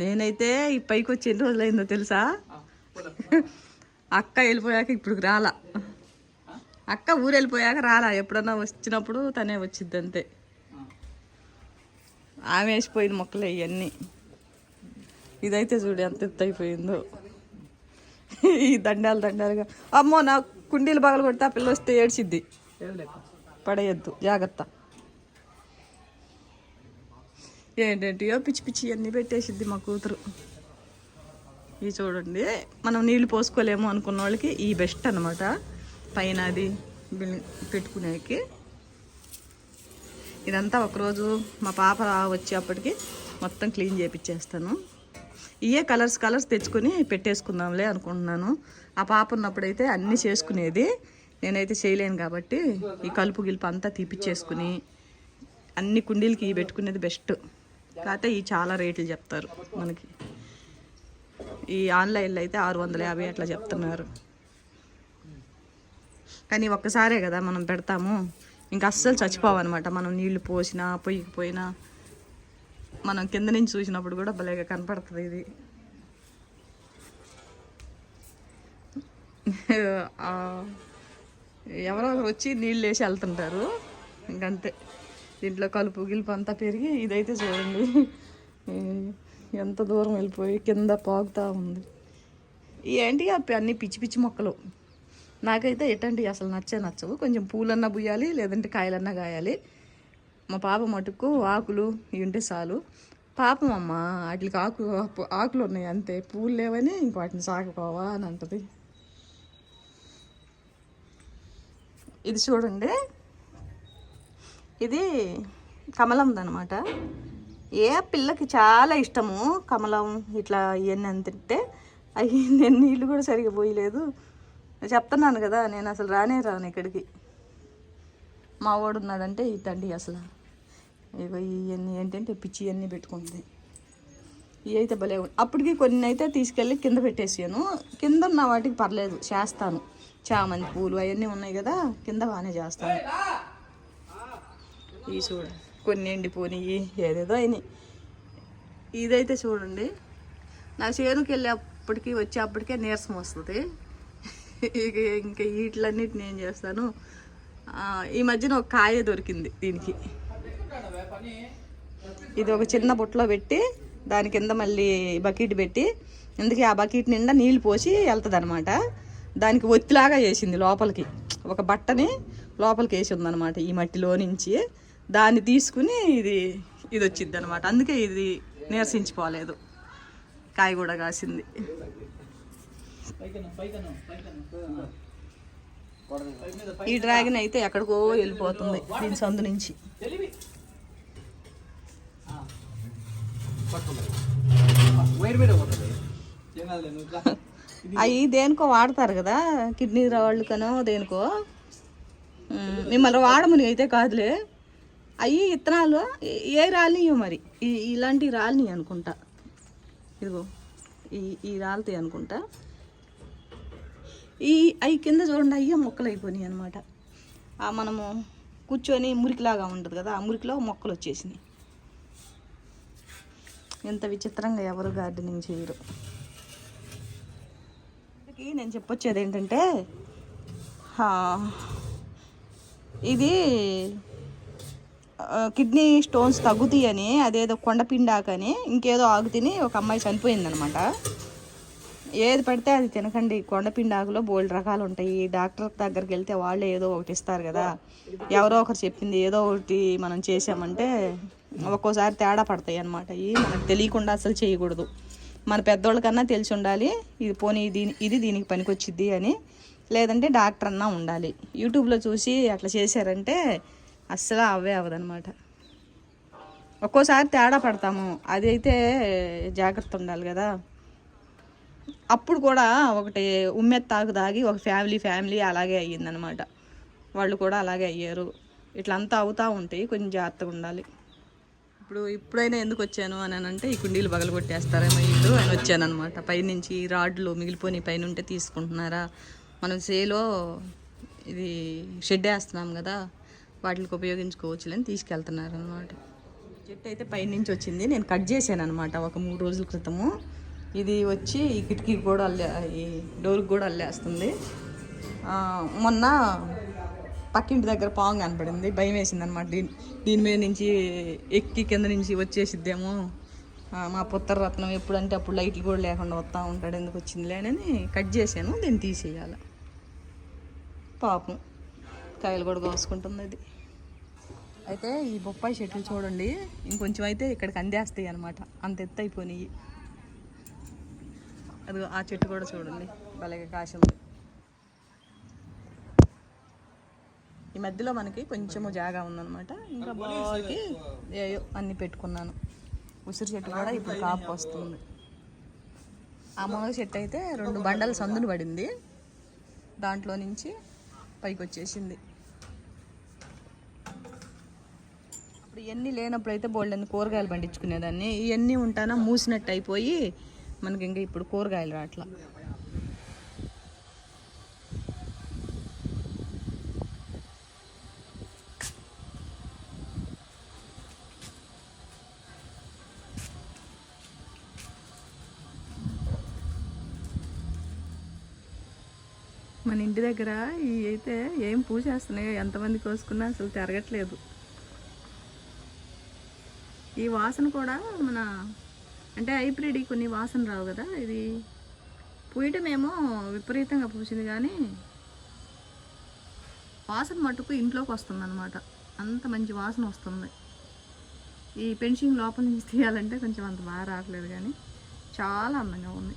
నేనైతే ఈ పైకి వచ్చి ఎన్ని రోజులైందో తెలుసా? అక్క వెళ్ళిపోయాక ఇప్పుడు రాలా. అక్క ఊరు వెళ్ళిపోయాక రాలా. ఎప్పుడన్నా వచ్చినప్పుడు తనే వచ్చింది అంతే ఆమె వేసిపోయిన మొక్కలే ఇవన్నీ ఇదైతే చూడు ఎంత ఎత్తు అయిపోయిందో. ఈ దండాలు దండాలుగా. అమ్మో నా కుండీలు పగలు కొడితే ఆ పిల్ల వస్తే ఏడ్చిద్ది. పడేయద్దు. జాగ్రత్త. ఏంటంటే పిచ్చి పిచ్చి అన్నీ పెట్టేసిద్ది మా కూతురు. ఇవి చూడండి. మనం నీళ్ళు పోసుకోలేము అనుకున్న వాళ్ళకి ఈ బెస్ట్ అనమాట పైన అది బిల్- పెట్టుకునేకి. ఇదంతా ఒకరోజు మా పాప వచ్చేప్పటికి మొత్తం క్లీన్ చేపించేస్తాను ఇయే కలర్స్ కలర్స్ తెచ్చుకొని పెట్టేసుకుందాంలే అనుకుంటున్నాను. ఆ పాప ఉన్నప్పుడైతే అన్నీ చేసుకునేది. నేనైతే చేయలేను కాబట్టి ఈ కలుపు గిలుపు అంతా తీపిచ్చేసుకుని అన్ని కుండీలకి ఇవి పెట్టుకునేది బెస్ట్. కాకపోతే ఈ చాలా రేట్లు చెప్తారు మనకి. ఈ ఆన్లైన్లో అయితే ఆరు వందల యాభై అట్లా చెప్తున్నారు. కానీ ఒక్కసారే కదా మనం పెడతాము. ఇంకా అస్సలు చచ్చిపోవన్నమాట. మనం నీళ్ళు పోసినా పొయ్యికి పోయినా మనం కింద నుంచి చూసినప్పుడు కూడా భలేగా కనపడుతుంది ఇది. ఎవరో ఒకరు వచ్చి నీళ్ళు వేసి వెళ్తుంటారు. ఇంకంతే. దీంట్లో కలుపు గిలుపు అంతా పెరిగి ఇదైతే చూడండి. ఎంత దూరం వెళ్ళిపోయి కింద పాగుతూ ఉంది. ఏంటి అవి అన్ని పిచ్చి పిచ్చి మొక్కలు? నాకైతే ఎట్లాంటివి అసలు నచ్చే నచ్చవు. కొంచెం పూలన్నా బుయ్యాలి లేదంటే కాయలన్నా కాయాలి. మా పాప మటుకు ఆకులు ఇవి ఉంటే చాలు. పాపం అమ్మ వాటికి ఆకు ఆకులు ఉన్నాయి అంతే. పూలు లేవని ఇంక వాటిని సాగుకోవా అని అంటది. ఇది చూడండి. ఇది కమలంది అనమాట ఏ పిల్లకి చాలా ఇష్టము కమలం ఇట్లా ఇవన్నీ అంతింటే అవి నేను నీళ్ళు కూడా సరిగా పోయలేదు. చెప్తున్నాను కదా నేను అసలు రానే రాను ఇక్కడికి. మా వాడు ఉన్నాడంటే ఇటండి అసలు. ఇగో ఇవన్నీ ఏంటంటే పిచ్చి అన్నీ పెట్టుకుంది. ఇవి అయితే భలే అప్పటికి కొన్ని అయితే తీసుకెళ్ళి కింద పెట్టేసాను. కింద ఉన్న వాటికి పర్లేదు చేస్తాను. చామంతి పూలు అవన్నీ ఉన్నాయి కదా కింద బాగానే చేస్తాను. ఇవి చూడండి కొన్ని ఎండిపోయినాయి ఏదేదో అయినాయి. ఇదైతే చూడండి. నా చేనుకి వెళ్ళేప్పటికి వచ్చేప్పటికే నీరసం వస్తుంది. ఇక ఇంకా వీటిలన్నిటి ఏం చేస్తాను? ఈ మధ్యన ఒక కాయ దొరికింది దీనికి. ఇది ఒక చిన్న బుట్టలో పెట్టి దాని కింద మళ్ళీ బకెట్ పెట్టి ఇందుకే ఆ బకెట్ నిండా నీళ్ళు పోసి వెళ్తుంది అనమాట దానికి ఒత్తిలాగా వేసింది లోపలికి. ఒక బట్టని లోపలికి వేసి ఉందన్నమాట ఈ మట్టిలో నుంచి. దాన్ని తీసుకుని ఇది ఇది వచ్చింది అనమాట అందుకే ఇది నీరసించిపోలేదు. కాయ కూడా కాసింది. ఈ డ్రాగన్ అయితే ఎక్కడికో వెళ్ళిపోతుంది దీని సందు నుంచి. అవి దేనికో వాడతారు కదా? కిడ్నీ రాళ్ళకనో దేనికో? మిమ్మల్ని మిమ్మల్ని వాడమని అయితే కాదులే. అవి ఇత్తనాలు ఏ- ఏ మరి. ఈ ఇలాంటి రాలినాయి అనుకుంటా. ఇదిగో ఈ ఈ రాలుతాయి అనుకుంటా. ఈ అవి కింద చూడండి అయ్యే మొక్కలు అయిపోయినాయి అనమాట మనము కూర్చొని మురికిలాగా ఉంటుంది కదా ఆ మురికిలో మొక్కలు వచ్చేసినాయి. ఎంత విచిత్రంగా ఎవరు గార్డెనింగ్ చేయరు. నేను చెప్పొచ్చేది ఏంటంటే ఇది కిడ్నీ స్టోన్స్ తగ్గుతాయని అదేదో కొండపిండాకని ఇంకేదో ఆకు తిని ఒక అమ్మాయి చనిపోయిందనమాట. ఏది పడితే అది తినకండి. కొండపిండాకులో బోల్డ్ రకాలు ఉంటాయి డాక్టర్ దగ్గరికి వెళ్తే వాళ్ళే ఏదో ఒకటి ఇస్తారు కదా. ఎవరో ఒకరు చెప్పింది. ఏదో ఒకటి మనం చేసామంటే ఒక్కోసారి తేడా పడతాయి అనమాట ఇవి మనకు తెలియకుండా అసలు చేయకూడదు. మన పెద్దోళ్ళకన్నా తెలిసి ఉండాలి. ఇది పోనీ దీని ఇది దీనికి పనికొచ్చిద్ది అని. లేదంటే డాక్టర్ అన్నా ఉండాలి. యూట్యూబ్లో చూసి అట్లా చేశారంటే అస్సలు అవే అవ్వదన్నమాట. ఒక్కోసారి తేడా పడతాము. అది అయితే జాగ్రత్త ఉండాలి కదా. అప్పుడు కూడా ఒకటి ఉమ్మెత్తాకు తాగి ఒక ఫ్యామిలీ ఫ్యామిలీ అలాగే అయ్యిందనమాట వాళ్ళు కూడా అలాగే అయ్యారు. ఇట్లా అంతా అవుతూ ఉంటాయి కొంచెం జాగ్రత్తగా ఉండాలి. ఇప్పుడు ఇప్పుడైనా ఎందుకు వచ్చాను అని అంటే ఈ కుండీలు బగలు కొట్టేస్తారేమో ఇల్లు అని వచ్చానమాట పైనుంచి రాడ్లు మిగిలిపోయి పైన ఉంటే తీసుకుంటున్నారా? మనం సేలో ఇది షెడ్ వేస్తున్నాం కదా. వాటికి ఉపయోగించుకోవచ్చులని తీసుకెళ్తున్నారు అనమాట చెట్టు అయితే పైనుంచి వచ్చింది. నేను కట్ చేశాను అనమాట ఒక మూడు రోజుల క్రితము. ఇది వచ్చి ఈ కిటికీకి కూడా అల్లే ఈ డోర్కి కూడా అల్లేస్తుంది. మొన్న పక్కింటి దగ్గర పాము కనపడింది. భయం వేసింది అనమాట దీని దీని మీద నుంచి ఎక్కి కింద నుంచి వచ్చేసిద్దేమో. మా పుత్రరత్నం ఎప్పుడంటే అప్పుడు లైట్లు కూడా లేకుండా వస్తూ ఉంటాడు. ఎందుకు వచ్చిందిలే అని కట్ చేశాను. దీన్ని తీసేయాలి. పాపం. కాయలు కూడా కోసుకుంటుంది అది అయితే ఈ బొప్పాయి చెట్లు చూడండి ఇంకొంచెం అయితే ఇక్కడికి అందేస్తాయి అనమాట అంత ఎత్తు అయిపోయినాయి. అది ఆ చెట్టు కూడా చూడండి భలేగా కాసింది. ఈ మధ్యలో మనకి కొంచెము జాగా ఉందన్నమాట. ఇంకా బాగా ఏయో అన్ని పెట్టుకున్నాను. ఉసిరి చెట్టు కూడా ఇప్పుడు కాపు వస్తుంది. ఆ మునగ చెట్టు అయితే రెండు బండల సందుని పడింది. దాంట్లో నుంచి పైకి వచ్చేసింది. ఇప్పుడు ఇవన్నీ లేనప్పుడు అయితే బోల్డెన్ కూరగాయలు పండించుకునేదాన్ని. ఇవన్నీ ఉంటానా మూసినట్టు అయిపోయి మనకి ఇంకా ఇప్పుడు కూరగాయలు రావట్లా మన ఇంటి దగ్గర ఈ అయితే ఏం పూజ చేస్తున్నాయో ఎంతమంది కోసుకున్నా అసలు తిరగట్లేదు. ఈ వాసన కూడా మన అంటే హైబ్రిడ్ కొన్ని వాసన రావు కదా ఇది పూయటమేమో విపరీతంగా పూసింది కానీ వాసన మట్టుకు ఇంట్లోకి వస్తుంది అనమాట అంత మంచి వాసన వస్తుంది. ఈ పెన్షింగ్ లోపల నుంచి తీయాలంటే కొంచెం అంత బాగా రావట్లేదు కానీ చాలా అందంగా ఉంది.